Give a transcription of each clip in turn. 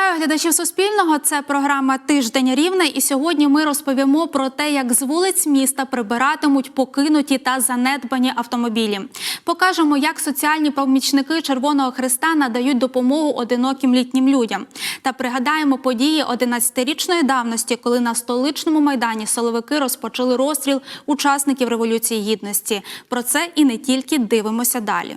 Вітаю глядачів Суспільного. Це програма Тиждень Рівне. І сьогодні ми розповімо про те, як з вулиць міста прибиратимуть покинуті та занедбані автомобілі. Покажемо, як соціальні помічники Червоного Христа надають допомогу одиноким літнім людям. Та пригадаємо події 11-річної давності, коли на столичному майдані силовики розпочали розстріл учасників революції гідності. Про це і не тільки дивимося далі.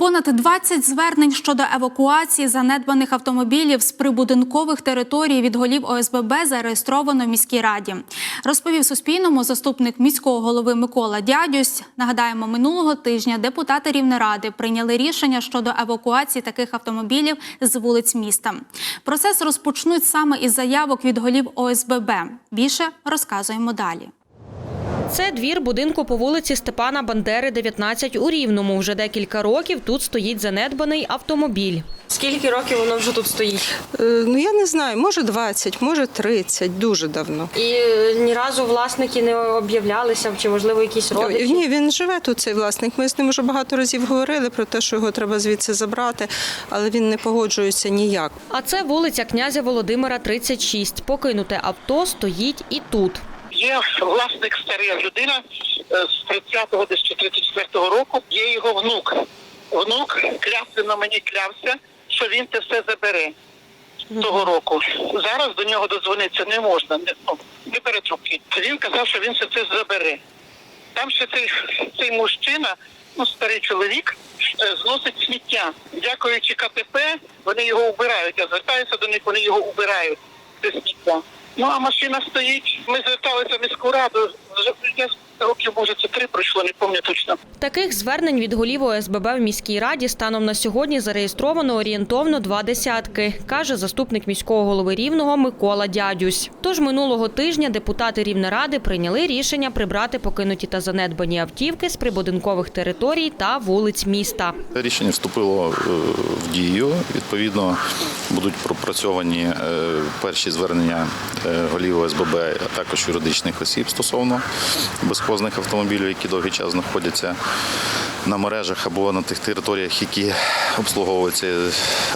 Понад 20 звернень щодо евакуації занедбаних автомобілів з прибудинкових територій від голів ОСББ зареєстровано в міській раді. Розповів Суспільному заступник міського голови Микола Дядюсь. Нагадаємо, минулого тижня депутати Рівнеради прийняли рішення щодо евакуації таких автомобілів з вулиць міста. Процес розпочнуть саме із заявок від голів ОСББ. Більше розказуємо далі. Це двір будинку по вулиці Степана Бандери, 19 у Рівному. Вже декілька років тут стоїть занедбаний автомобіль. Скільки років воно вже тут стоїть? Е, Ну я не знаю, може 20, може 30, дуже давно. І е, ні разу власники не об'являлися, чи можливо якісь родичі? Ні, він живе тут, цей власник. Ми з ним вже багато разів говорили про те, що його треба звідси забрати, але він не погоджується ніяк. А це вулиця князя Володимира, 36. Покинуте авто стоїть і тут. Є власник старий людина е, з 30-го десь чи 34-го року. Є його внук. Внук клясно мені клявся, що він це все забере того року. Зараз до нього дозвонитися не можна, не, ну, не бере трубки. Він казав, що він все це забере. Там ще цей, цей мужчина, ну старий чоловік, е, зносить сміття. Дякуючи КПП, вони його вбирають. Я звертаюся до них, вони його вбирають. Це сміття. Ну а машина стоїть. Ми зверталися в міську раду. Вже я років, може, це три пройшло, не пам'ятаю точно. Таких звернень від голів ОСББ в міській раді станом на сьогодні зареєстровано орієнтовно два десятки, каже заступник міського голови Рівного Микола Дядюсь. Тож минулого тижня депутати Рівнеради прийняли рішення прибрати покинуті та занедбані автівки з прибудинкових територій та вулиць міста. Рішення вступило е, в дію. Відповідно, будуть пропрацьовані е, перші звернення е, голів ОСББ, а також юридичних осіб стосовно безхозних автомобілів, які довгий час знаходяться на мережах або на тих територіях, які обслуговуються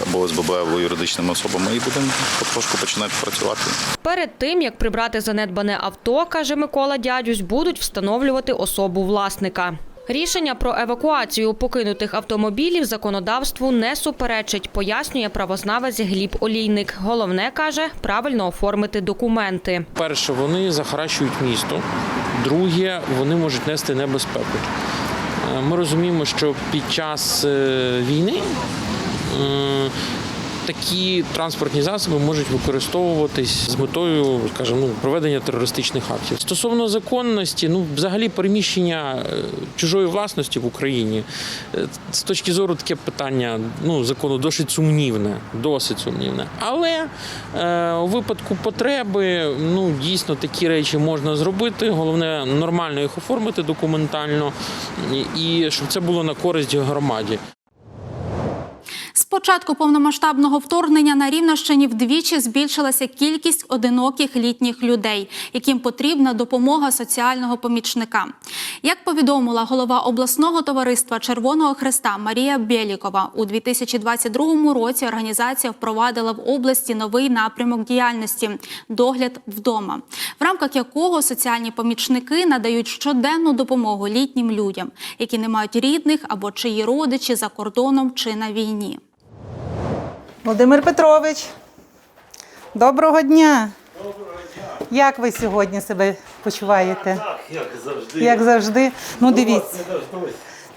або ОСББ, або юридичними особами, і будемо потрошку починати працювати. Перед тим як прибрати занедбане авто, каже Микола Дядюсь, будуть встановлювати особу власника. Рішення про евакуацію покинутих автомобілів законодавству не суперечить, пояснює правознавець Гліб Олійник. Головне каже правильно оформити документи. Перше, вони захаращують місто. Друге, вони можуть нести небезпеку. Е, Ми розуміємо, що під час е, війни е, такі транспортні засоби можуть використовуватись з метою, скажімо, ну, проведення терористичних актів. Стосовно законності, ну взагалі переміщення е, чужої власності в Україні е, з точки зору таке питання ну, закону досить сумнівне, досить сумнівне. Але е, у випадку потреби ну, дійсно такі речі можна зробити. Головне нормально їх оформити документально і, і щоб це було на користь громаді. З початку повномасштабного вторгнення на Рівненщині вдвічі збільшилася кількість одиноких літніх людей, яким потрібна допомога соціального помічника. Як повідомила голова обласного товариства Червоного Христа Марія Бєлікова, у 2022 році організація впровадила в області новий напрямок діяльності догляд вдома, в рамках якого соціальні помічники надають щоденну допомогу літнім людям, які не мають рідних або чиї родичі за кордоном чи на війні. Володимир Петрович, доброго дня. Доброго дня. Як ви сьогодні себе почуваєте? Так, як завжди. Як завжди. Ну, дивіться.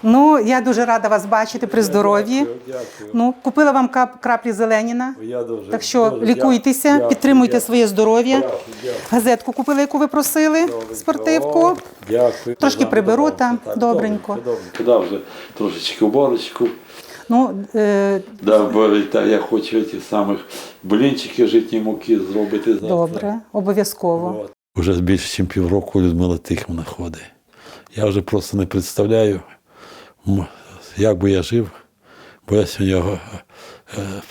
Ну, я дуже рада вас бачити при здоров'ї. Ну, купила вам кап- краплі Зеленіна. Я дуже, Так що дуже лікуйтеся, дякую, підтримуйте дякую. своє здоров'я. Дякую, дякую. Газетку купила, яку ви просили, спортивку. Дякую. Трошки приберу там, добренько. добренько. Да, вже трошечки уборочку. Ну, е, Да, бо та я хочу ті самих блінчики житні муки зробити завтра. добре, обов'язково. От. Уже більше ніж півроку Людмила Тихмана ходить. Я вже просто не представляю, як би я жив Поясню, я е, е,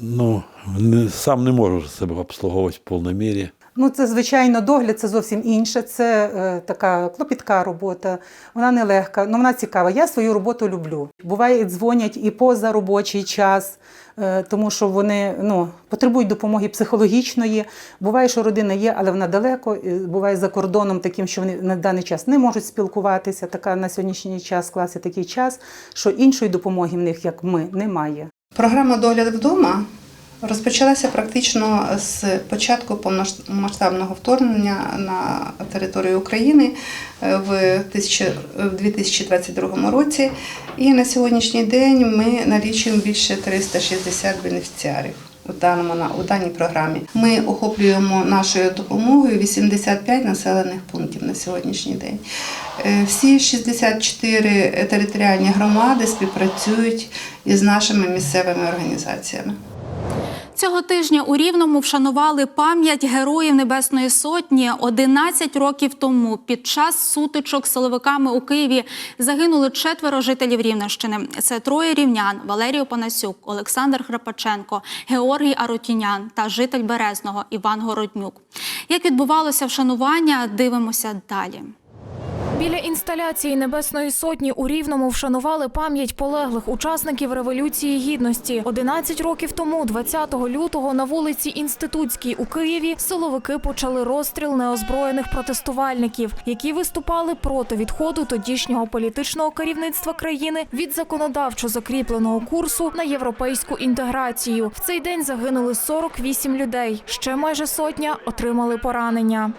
ну, не, сам не можу себе обслуговувати в повній мірі. Ну, це звичайно догляд, це зовсім інше. Це е, така клопітка робота. Вона нелегка, але вона цікава. Я свою роботу люблю. Буває, дзвонять і поза робочий час, е, тому що вони ну, потребують допомоги психологічної. Буває, що родина є, але вона далеко. Буває за кордоном таким, що вони на даний час не можуть спілкуватися. Така на сьогоднішній час склався такий час, що іншої допомоги в них, як ми, немає. Програма догляд вдома розпочалася практично з початку повномасштабного вторгнення на територію України е, в 1000 в 2022 році. І на сьогоднішній день ми налічуємо більше 360 бенефіціарів. У даному у даній програмі ми охоплюємо нашою допомогою 85 населених пунктів на сьогоднішній день. Е, Всі 64 територіальні громади співпрацюють із нашими місцевими організаціями. Цього тижня у Рівному вшанували пам'ять героїв Небесної Сотні. 11 років тому під час сутичок з силовиками у Києві загинули четверо жителів Рівненщини. Це троє рівнян: Валерій Опанасюк, Олександр Храпаченко, Георгій Арутінян та житель Березного Іван Городнюк. Як відбувалося вшанування, дивимося далі. Біля інсталяції Небесної Сотні у Рівному вшанували пам'ять полеглих учасників Революції Гідності. 11 років тому, 20 лютого, на вулиці Інститутській у Києві силовики почали розстріл неозброєних протестувальників, які виступали проти відходу тодішнього політичного керівництва країни від законодавчо закріпленого курсу на європейську інтеграцію. В цей день загинули 48 людей. Ще майже сотня отримали поранення.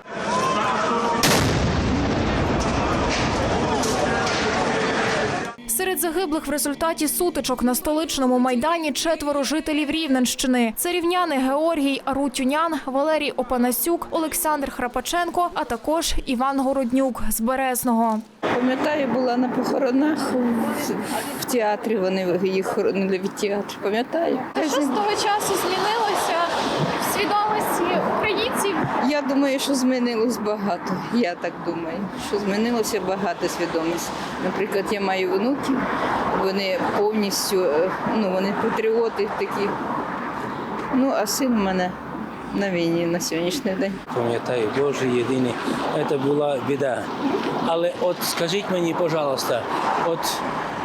Серед загиблих в результаті сутичок на столичному майдані четверо жителів Рівненщини. Це рівняни Георгій Арутюнян, Валерій Опанасюк, Олександр Храпаченко, а також Іван Городнюк з Березного. Пам'ятаю, була на похоронах в, театрі. Вони їх хоронили від театру. Пам'ятаю. Що з того часу змінилося в свідомості українців? Я думаю, що змінилось багато. Я так думаю, що змінилося багато свідомість. Наприклад, я маю внуків, вони повністю е, ну, вони патріоти такі. Ну, а син у мене на війні на сьогоднішній день. Пам'ятаю, Боже єдиний, це була біда. Але от скажіть мені, пожалуйста, от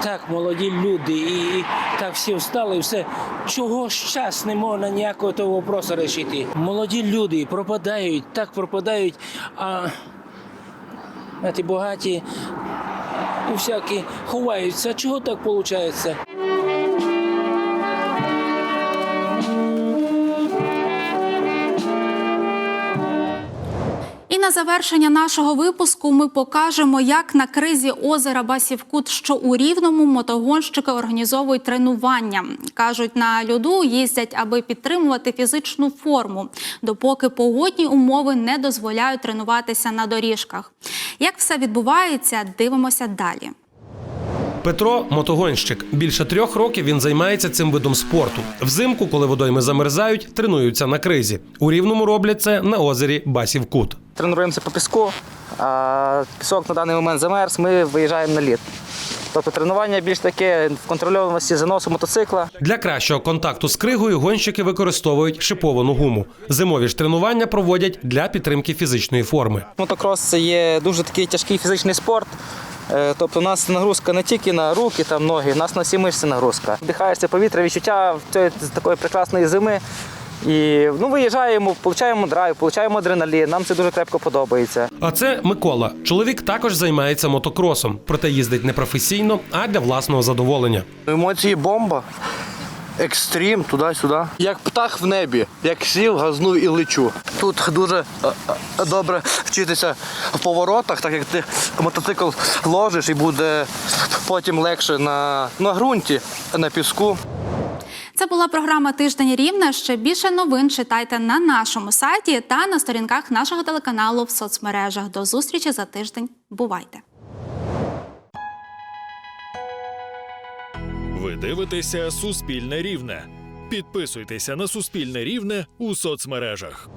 так молоді люди і, і так всі встали, і все. Чого ж час не можна ніякого того вопросу рішити? Молоді люди пропадають, так пропадають, а, а ті багаті і всякі ховаються. Чого так виходить? І на завершення нашого випуску ми покажемо, як на кризі озера Басівкут, що у Рівному мотогонщики організовують тренування. Кажуть, на льоду їздять, аби підтримувати фізичну форму, допоки погодні умови не дозволяють тренуватися на доріжках. Як все відбувається, дивимося далі. Петро мотогонщик. Більше трьох років він займається цим видом спорту. Взимку, коли водойми замерзають, тренуються на кризі. У рівному роблять це на озері Басівкут. Тренуємося по піску, а пісок на даний момент замерз, ми виїжджаємо на лід. Тобто тренування більш таке в контрольованості заносу мотоцикла. Для кращого контакту з кригою гонщики використовують шиповану гуму. Зимові ж тренування проводять для підтримки фізичної форми. Мотокрос це є дуже такий тяжкий фізичний спорт. Е, Тобто у нас нагрузка не тільки на руки, там ноги, у нас на всі мишці нагрузка. Вдихаєшся повітря, відчуття цієї такої прекрасної зими. І ну, виїжджаємо, получаємо драйв, получаємо адреналін. Нам це дуже крепко подобається. А це Микола. Чоловік також займається мотокросом, проте їздить не професійно, а для власного задоволення. Емоції бомба, екстрім, туди-сюди. Як птах в небі, як сів, газнув і лечу. Тут дуже е, е, добре вчитися в поворотах, так як ти мотоцикл ложиш і буде потім легше на, на ґрунті, на піску. Була програма Тиждень Рівне. Ще більше новин читайте на нашому сайті та на сторінках нашого телеканалу в соцмережах. До зустрічі за тиждень. Бувайте! Ви дивитеся Суспільне Рівне. Підписуйтеся на Суспільне Рівне у соцмережах.